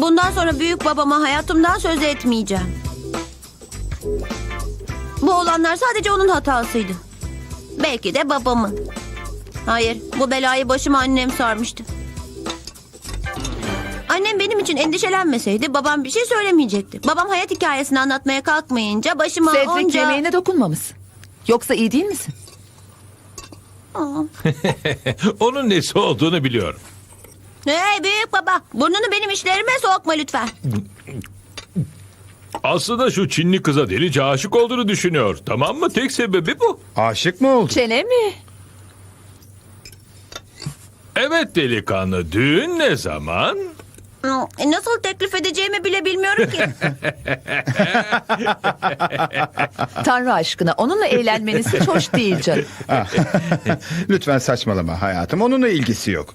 Bundan sonra büyük babama hayatımdan söz etmeyeceğim. Bu olanlar sadece onun hatasıydı. Belki de babamın. Hayır, bu belayı başıma annem sarmıştı. Annem benim için endişelenmeseydi babam bir şey söylemeyecekti. Babam hayat hikayesini anlatmaya kalkmayınca başıma Cedric onca... yemeğine dokunmamışsın. Yoksa iyi değil misin? Aa. Onun nesi olduğunu biliyorum. Hey büyük baba, burnunu benim işlerime sokma lütfen. Aslında şu Çinli kıza delice aşık olduğunu düşünüyor. Tamam mı? Tek sebebi bu. Aşık mı oldu? Çene mi? Evet delikanlı. Düğün ne zaman? Nasıl teklif edeceğimi bile bilmiyorum ki. Tanrı aşkına onunla eğlenmeniz hiç hoş değil canım. Lütfen saçmalama hayatım. Onunla ilgisi yok.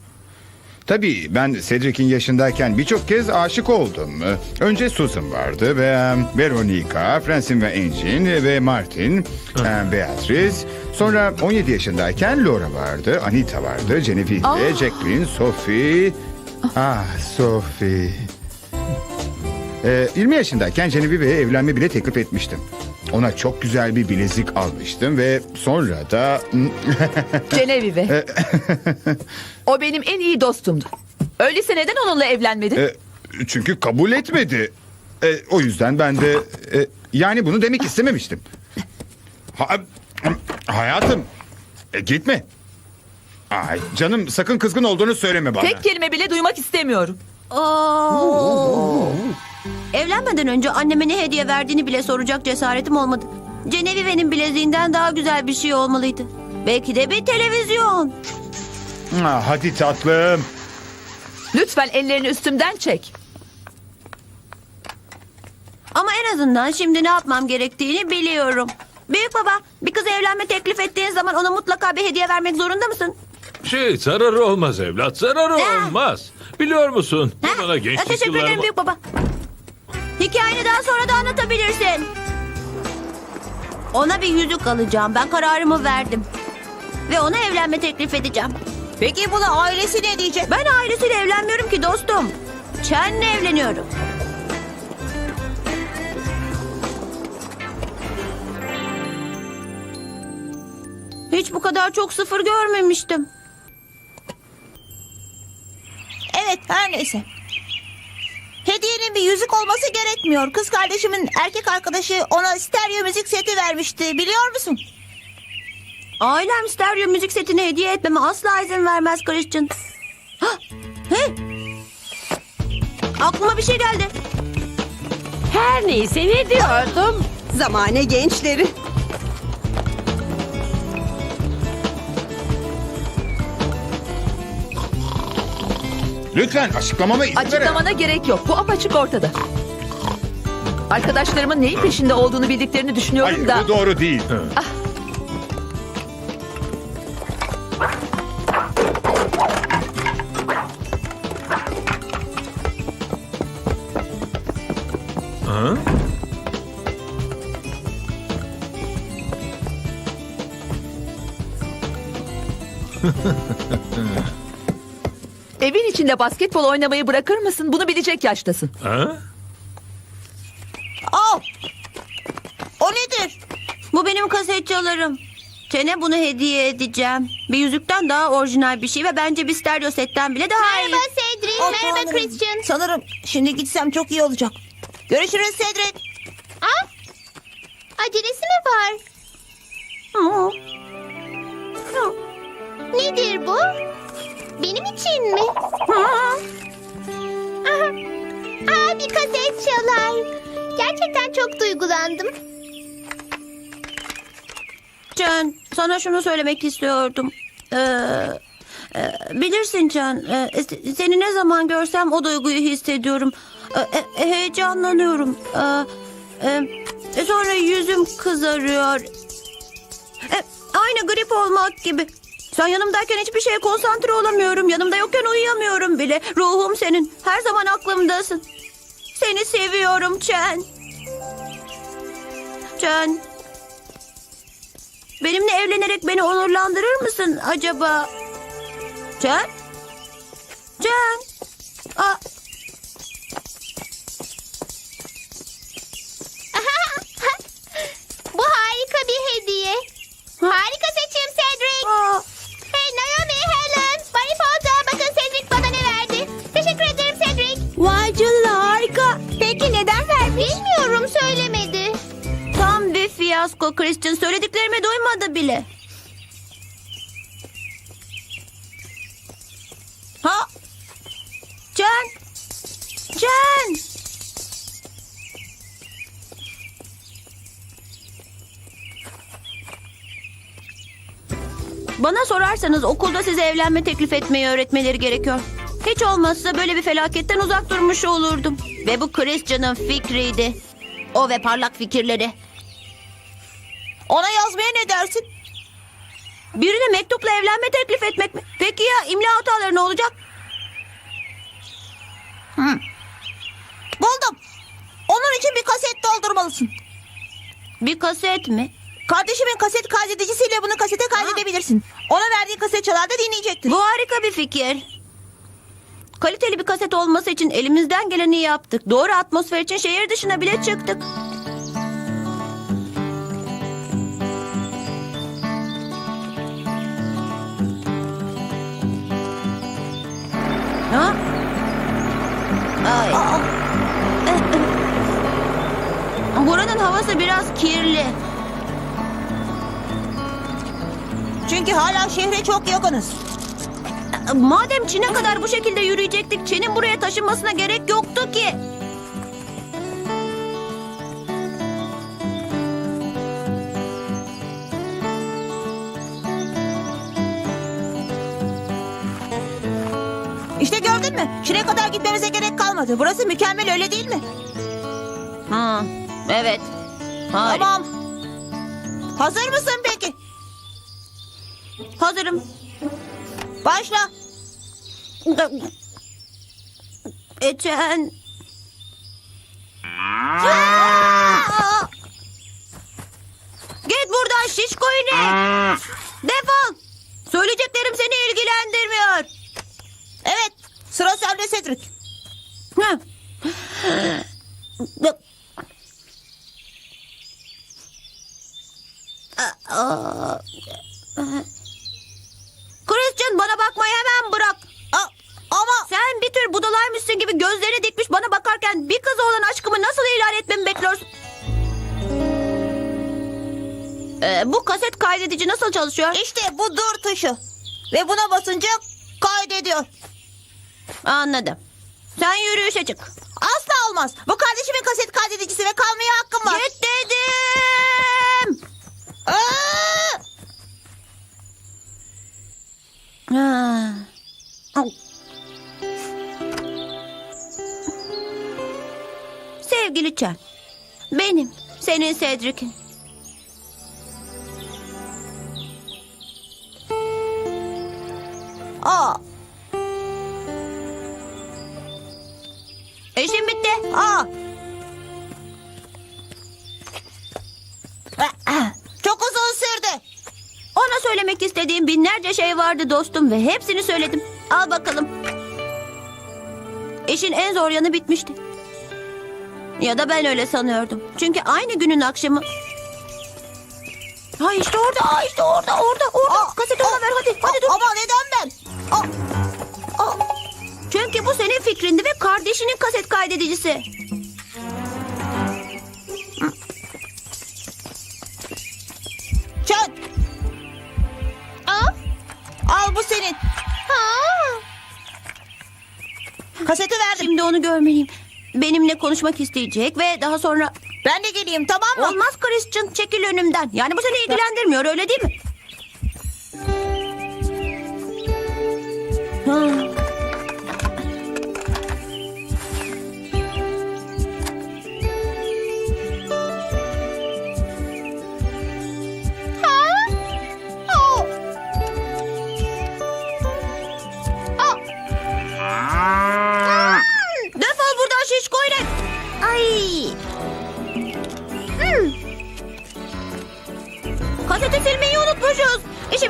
Tabii ben Cedric'in yaşındayken birçok kez aşık oldum. Önce Susan vardı ve Veronica, Francine ve Engin ve Martin, e, Beatrice. Sonra 17 yaşındayken Laura vardı, Anita vardı, Genevieve, Ah. Jacqueline, Sophie. Ah Sophie. Ee, 20 yaşındayken Genevieve'ye evlenme bile teklif etmiştim. Ona çok güzel bir bilezik almıştım ve sonra da... Genevieve. o benim en iyi dostumdu. Öyleyse neden onunla evlenmedin? E, çünkü kabul etmedi. E, o yüzden ben de e, yani bunu demek istememiştim. Ha- hayatım e, gitme. Ay canım sakın kızgın olduğunu söyleme bana. Tek kelime bile duymak istemiyorum. Oo. Evlenmeden önce anneme ne hediye verdiğini bile soracak cesaretim olmadı. Genevieve'nin bileziğinden daha güzel bir şey olmalıydı. Belki de bir televizyon. Ha, hadi tatlım. Lütfen ellerini üstümden çek. Ama en azından şimdi ne yapmam gerektiğini biliyorum. Büyük baba, bir kıza evlenme teklif ettiğin zaman ona mutlaka bir hediye vermek zorunda mısın? Şey zararı olmaz evlat. Zararı Ha. olmaz. Biliyor musun? Ha? Bana gençlik Teşekkür ederim yıllarıma... büyük baba. Hikayeni daha sonra da anlatabilirsin. Ona bir yüzük alacağım. Ben kararımı verdim. Ve ona evlenme teklif edeceğim. Peki buna ailesi ne diyecek? Ben ailesiyle evlenmiyorum ki dostum. Chen'le evleniyorum. Hiç bu kadar çok sıfır görmemiştim. Evet her neyse. Hediyenin bir yüzük olması gerekmiyor. Kız kardeşimin erkek arkadaşı ona stereo müzik seti vermişti biliyor musun? Ailem stereo müzik setini hediye etmeme asla izin vermez Christian. Hah, Hey! Aklıma bir şey geldi. Her neyse ne diyordum? Zamane gençleri. Lütfen açıklamama izin ver. Açıklamana gerek yok. Bu apaçık ortada. Arkadaşlarımın neyin peşinde olduğunu bildiklerini düşünüyorum Hayır da... bu doğru değil. Ha? Evin içinde basketbol oynamayı bırakır mısın? Bunu bilecek yaştasın. Ha? Al. O nedir? Bu benim kaset çalarım. Çene bunu hediye edeceğim. Bir yüzükten daha orijinal bir şey ve bence bir stereo setten bile daha iyi. Merhaba Cedric, Oh, merhaba tanrım. Christian. Sanırım şimdi gitsem çok iyi olacak. Görüşürüz Cedric. Aa, acelesi mi var? Nedir bu? Benim için mi? Aha. Aa, bir kaset çalar. Gerçekten çok duygulandım. Can, sana şunu söylemek istiyordum. Ee, e, bilirsin Can, e, se- seni ne zaman görsem o duyguyu hissediyorum. E, e, heyecanlanıyorum. E, e, sonra yüzüm kızarıyor. E, aynı grip olmak gibi. Sen yanımdayken hiçbir şeye konsantre olamıyorum. Yanımda yokken uyuyamıyorum bile. Ruhum senin. Her zaman aklımdasın. Seni seviyorum Chen. Chen. Benimle evlenerek beni onurlandırır mısın acaba? Can? Can? Aa, fiyasko Christian. Söylediklerimi duymadı bile. Ha? Can! Can! Bana sorarsanız okulda size evlenme teklif etmeyi öğretmeleri gerekiyor. Hiç olmazsa böyle bir felaketten uzak durmuş olurdum. Ve bu Christian'ın fikriydi. O ve parlak fikirleri. Ona yazmaya ne dersin? Birine mektupla evlenme teklif etmek mi? Peki ya imla hataları ne olacak? Buldum. Onun için bir kaset doldurmalısın. Bir kaset mi? Kardeşimin kaset kaydedicisiyle bunu kasete kaydedebilirsin. Ona verdiği kaset çalar da dinleyecektir. Bu harika bir fikir. Kaliteli bir kaset olması için elimizden geleni yaptık. Doğru atmosfer için şehir dışına bile çıktık. Ha? Ay. Buranın havası biraz kirli. Çünkü hala şehre çok yakınız. Madem Çin'e kadar bu şekilde yürüyecektik, Çin'in buraya taşınmasına gerek yoktu ki. İşte gördün mü? Çin'e kadar gitmemize gerek kalmadı. Burası mükemmel öyle değil mi? Ha, evet. Harika. Tamam. Hazır mısın peki? Hazırım. Başla. Ecen. Git buradan şişko inek. Defol. Söyleyeceklerim seni ilgilendirmiyor. Evet. Sıra sende Cedric. Christian bana bakmayı hemen bırak. Ama Sen bir tür budalaymışsın gibi gözlerini dikmiş bana bakarken bir kıza olan aşkımı nasıl ilan etmemi bekliyorsun? Ee, bu kaset kaydedici nasıl çalışıyor? işte bu dur tuşu. Ve buna basınca kaydediyor. Anladım. Sen yürüyüşe çık. Asla olmaz. Bu kardeşimin kaset kaydedicisi ve kalmaya hakkım var. Git dedim. Aa! Sevgili Çen, benim, senin Cedric'in. İşim bitti. aa. Çok uzun sürdü. Ona söylemek istediğim binlerce şey vardı dostum ve hepsini söyledim. Al bakalım. İşin en zor yanı bitmişti. Ya da ben öyle sanıyordum. Çünkü aynı günün akşamı... Ha işte orada, ha işte orada, orada, orada. Aa, Kaseti ona ver hadi, hadi dur. Ama neden ben? Aa, aa. Çünkü bu senin fikrindi ve kardeşinin kaset kaydedicisi. Çön. Aa, Al bu senin. Kaseti verdim. şimdi onu görmeliyim. Benimle konuşmak isteyecek ve daha sonra... Ben de geleyim tamam mı? Olmaz Christian, çekil önümden. Yani bu seni ilgilendirmiyor, öyle değil mi?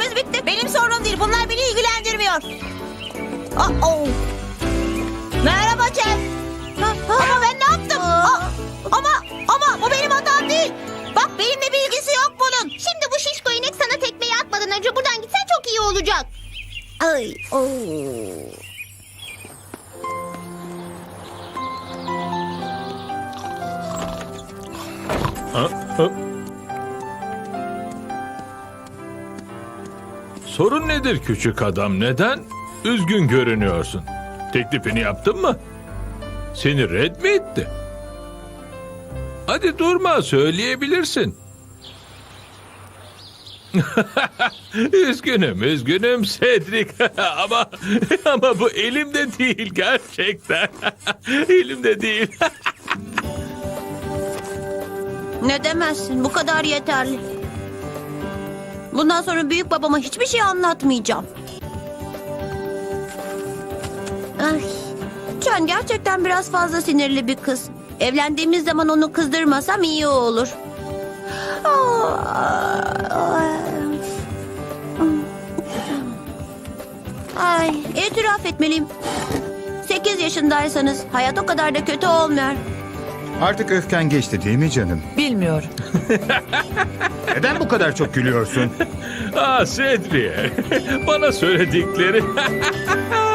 İşimiz bitti. Benim sorunum değil. Bunlar beni ilgilendirmiyor. Aa, oh. Merhaba Çen. Ama ben ne yaptım? Aa, ama ama bu benim hatam değil. Bak benimle bir ilgisi yok bunun. Şimdi bu şişko inek sana tekmeyi atmadan önce buradan gitsen çok iyi olacak. Ay. oo. Ha? Ha? Sorun nedir küçük adam? Neden? Üzgün görünüyorsun. Teklifini yaptın mı? Seni red mi etti? Hadi durma söyleyebilirsin. üzgünüm, üzgünüm Cedric. ama ama bu elimde değil gerçekten. elimde değil. Ne demezsin bu kadar yeterli. Bundan sonra büyük babama hiçbir şey anlatmayacağım. Ay, Can gerçekten biraz fazla sinirli bir kız. Evlendiğimiz zaman onu kızdırmasam iyi olur. Ay, itiraf etmeliyim. 8 yaşındaysanız hayat o kadar da kötü olmuyor. Artık öfken geçti değil mi canım? Bilmiyorum. Neden bu kadar çok gülüyorsun? Ah Cedric. Bana söyledikleri